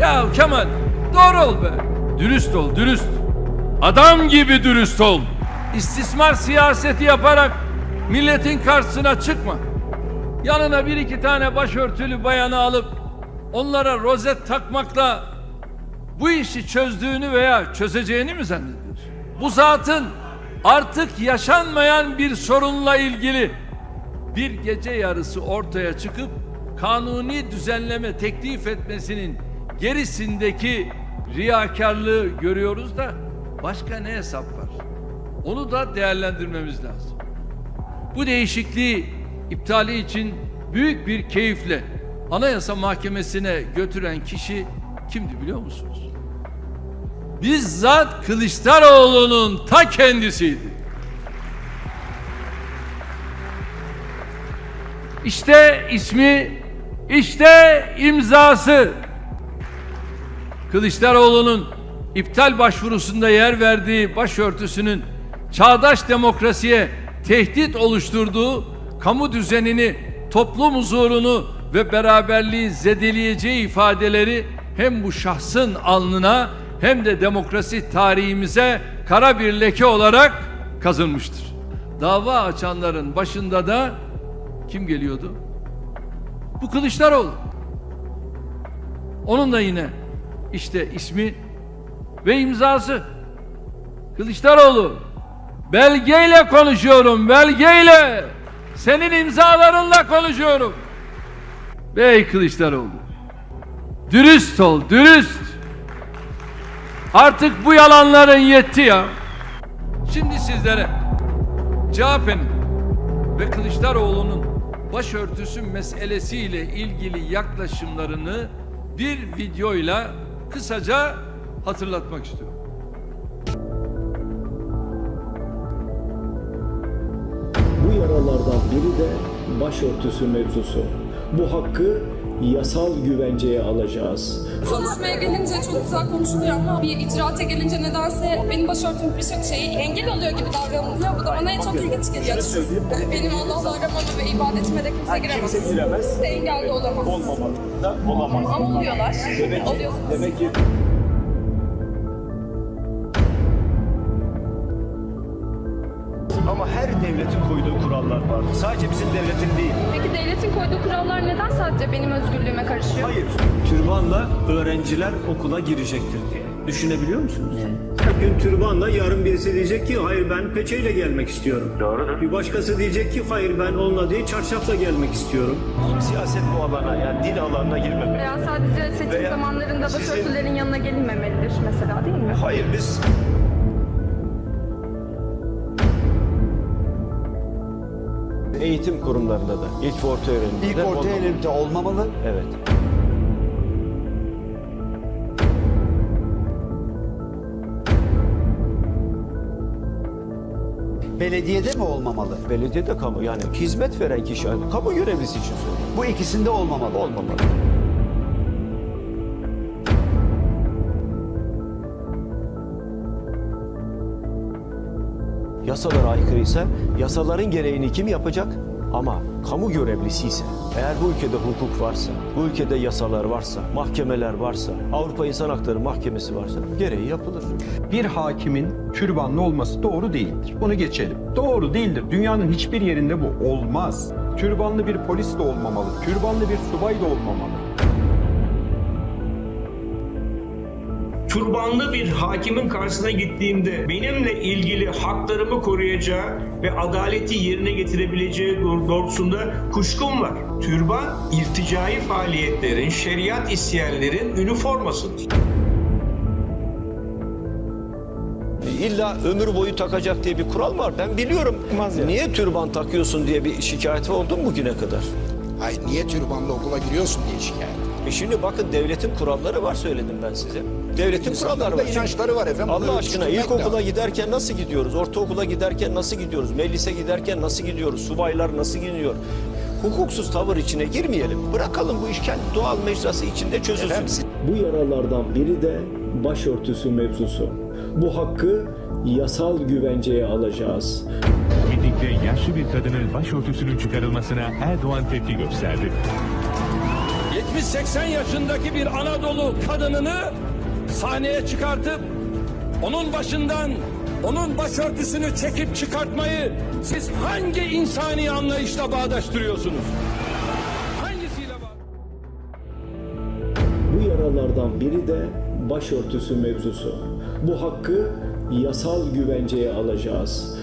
Ya Kemal doğru ol be. Dürüst ol dürüst. Adam gibi dürüst ol. İstismar siyaseti yaparak milletin karşısına çıkma. Yanına bir iki tane başörtülü bayanı alıp onlara rozet takmakla bu işi çözdüğünü veya çözeceğini mi zannediyorsun? Bu zatın artık yaşanmayan bir sorunla ilgili bir gece yarısı ortaya çıkıp kanuni düzenleme teklif etmesinin gerisindeki riyakarlığı görüyoruz da başka ne hesap var? Onu da değerlendirmemiz lazım. Bu değişikliği iptali için büyük bir keyifle Anayasa Mahkemesi'ne götüren kişi kimdi biliyor musunuz? Bizzat Kılıçdaroğlu'nun ta kendisiydi. İşte ismi, işte imzası. Kılıçdaroğlu'nun iptal başvurusunda yer verdiği başörtüsünün çağdaş demokrasiye tehdit oluşturduğu kamu düzenini, toplum huzurunu ve beraberliği zedeleyeceği ifadeleri hem bu şahsın alnına hem de demokrasi tarihimize kara bir leke olarak kazınmıştır. Dava açanların başında da kim geliyordu? Bu Kılıçdaroğlu. Onun da yine işte ismi ve imzası. Kılıçdaroğlu. Belgeyle konuşuyorum, belgeyle. Senin imzalarınla konuşuyorum. Bey Kılıçdaroğlu. Dürüst ol, dürüst. Artık bu yalanların yetti ya. Şimdi sizlere CHP'nin ve Kılıçdaroğlu'nun başörtüsü meselesiyle ilgili yaklaşımlarını bir videoyla kısaca hatırlatmak istiyorum. Bu yaralardan biri de başörtüsü mevzusu. Bu hakkı yasal güvenceye alacağız. Konuşmaya gelince çok güzel konuşuluyor ama bir icraate gelince nedense benim başörtüm birçok şeyi engel oluyor gibi davranılıyor. Bu da bana en çok ilginç geliyor. Benim Allah'la aramama ve ibadetime de kimse giremez. Kimse giremez. De engelli olamaz. Olmamalı da olamaz. Ama oluyorlar. Demek ki, Oluyorsunuz. demek ki vardır. Sadece bizim devletin değil. Peki devletin koyduğu kurallar neden sadece benim özgürlüğüme karışıyor? Hayır. Türbanla öğrenciler okula girecektir diye. Düşünebiliyor musunuz? Bugün türbanla yarın birisi diyecek ki hayır ben peçeyle gelmek istiyorum. Doğrudur. Bir başkası diyecek ki hayır ben onunla değil çarşafla gelmek istiyorum. Siyaset bu alana yani din alanına girmemek. Veya sadece seçim Veya zamanlarında sizin- başörtülerin yanına gelinmemelidir mesela değil mi? Hayır biz eğitim kurumlarında da ilk ve orta öğrenimde İlk orta olmamalı. eğitimde olmamalı. Evet. Belediyede mi olmamalı? Belediyede kamu yani hizmet veren kişi yani kamu görevlisi için söylüyorum. Bu ikisinde olmamalı. Olmamalı. Yasalara aykırıysa yasaların gereğini kim yapacak? Ama kamu görevlisi ise eğer bu ülkede hukuk varsa, bu ülkede yasalar varsa, mahkemeler varsa, Avrupa İnsan Hakları Mahkemesi varsa gereği yapılır. bir hakimin türbanlı olması doğru değildir. Bunu geçelim. Doğru değildir. Dünyanın hiçbir yerinde bu olmaz. Türbanlı bir polis de olmamalı. Türbanlı bir subay da olmamalı. Türbanlı bir hakimin karşısına gittiğimde benimle ilgili haklarımı koruyacağı ve adaleti yerine getirebileceği doğ- doğrultusunda kuşkum var. Türban, irticai faaliyetlerin, şeriat isyanlerin üniformasıdır. İlla ömür boyu takacak diye bir kural var. Ben biliyorum. Niye türban takıyorsun diye bir şikayeti oldu mu bugüne kadar? Ay niye türbanla okula giriyorsun diye şikayet. E şimdi bakın devletin kuralları var söyledim ben size. Devletin kuralları İnsanların da var. inançları var efendim. Allah aşkına ilkokula lazım. giderken nasıl gidiyoruz? Ortaokula giderken nasıl gidiyoruz? Meclise giderken nasıl gidiyoruz? Subaylar nasıl gidiyor? Hukuksuz tavır içine girmeyelim. Bırakalım bu iş kendi doğal mecrası içinde çözülsün. Efendim, Bu yaralardan biri de başörtüsü mevzusu. Bu hakkı yasal güvenceye alacağız. Mitingde yaşlı bir kadının başörtüsünün çıkarılmasına Erdoğan tepki gösterdi. 70-80 yaşındaki bir Anadolu kadınını sahneye çıkartıp onun başından onun başörtüsünü çekip çıkartmayı siz hangi insani anlayışla bağdaştırıyorsunuz? Hangisiyle bağdaştırıyorsunuz? Bu yaralardan biri de başörtüsü mevzusu. Bu hakkı yasal güvenceye alacağız.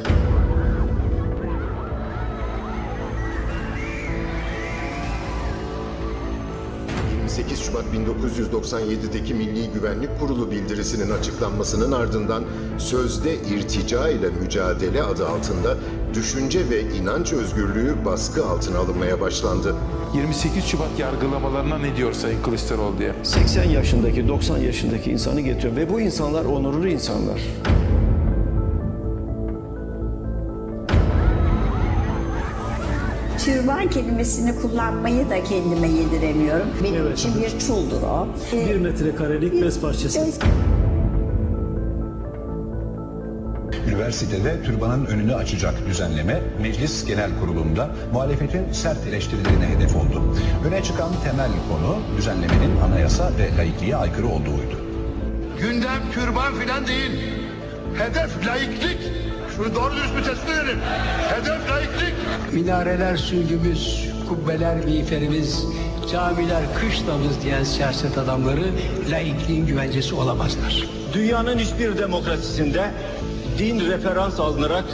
...28 Şubat 1997'deki Milli Güvenlik Kurulu bildirisinin açıklanmasının ardından sözde irtica ile mücadele adı altında düşünce ve inanç özgürlüğü baskı altına alınmaya başlandı. 28 Şubat yargılamalarına ne diyor Sayın Kılıçdaroğlu diye. 80 yaşındaki, 90 yaşındaki insanı getiriyor ve bu insanlar onurlu insanlar. Türban kelimesini kullanmayı da kendime yediremiyorum. Benim için bir çuldur o. Bir metrekarelik bez parçası. Üniversitede türbanın önünü açacak düzenleme Meclis Genel Kurulu'nda muhalefetin sert eleştirilerine hedef oldu. Öne çıkan temel konu düzenlemenin anayasa ve laikliğe aykırı olduğuydu. Gündem türban filan değil. Hedef laiklik. Şunu doğru dürüst bir tespit edelim. Hedef laiklik. Minareler sürgümüz, kubbeler miğferimiz, camiler kışlamız diyen siyaset adamları laikliğin güvencesi olamazlar. Dünyanın hiçbir demokrasisinde din referans alınarak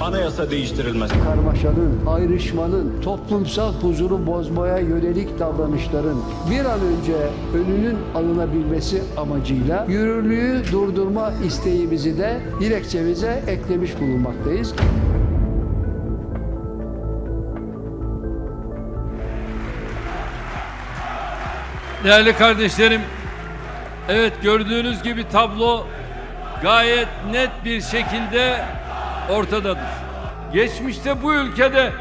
anayasa değiştirilmez. Karmaşanın, ayrışmanın, toplumsal huzuru bozmaya yönelik davranışların bir an önce önünün alınabilmesi amacıyla yürürlüğü durdurma isteğimizi de dilekçemize eklemiş bulunmaktayız. Değerli kardeşlerim, evet gördüğünüz gibi tablo gayet net bir şekilde ortadadır. Geçmişte bu ülkede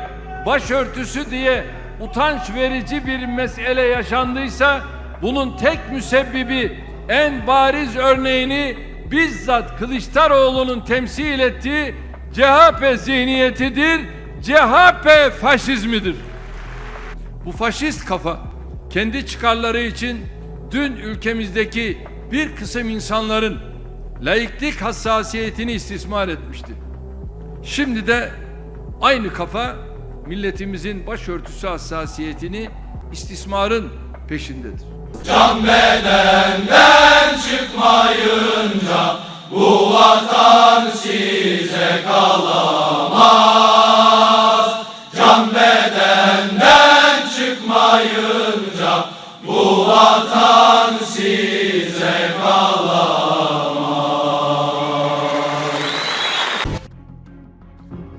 başörtüsü diye utanç verici bir mesele yaşandıysa bunun tek müsebbibi en bariz örneğini bizzat Kılıçdaroğlu'nun temsil ettiği CHP zihniyetidir, CHP faşizmidir. Bu faşist kafa kendi çıkarları için dün ülkemizdeki bir kısım insanların laiklik hassasiyetini istismar etmişti. Şimdi de aynı kafa milletimizin başörtüsü hassasiyetini istismarın peşindedir.